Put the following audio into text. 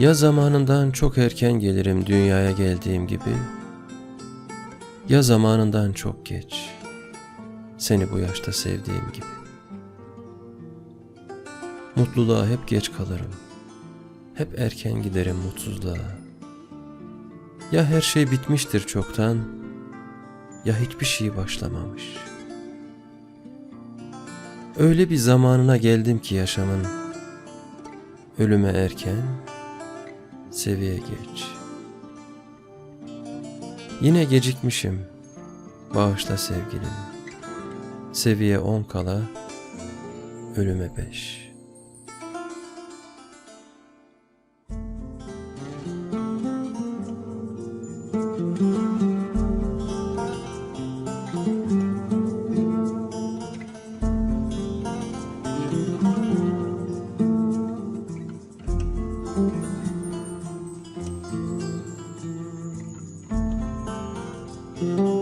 Ya zamanından çok erken gelirim dünyaya geldiğim gibi ya zamanından çok geç seni bu yaşta sevdiğim gibi. Mutluluğa hep geç kalırım. Hep erken giderim mutsuzluğa. Ya her şey bitmiştir çoktan ya hiçbir şey başlamamış. Öyle bir zamanına geldim ki yaşamın ölüme erken, seviye geç. Yine gecikmişim, bağışla sevgilim. Seviye on kala, ölüme beş. Mm-hmm.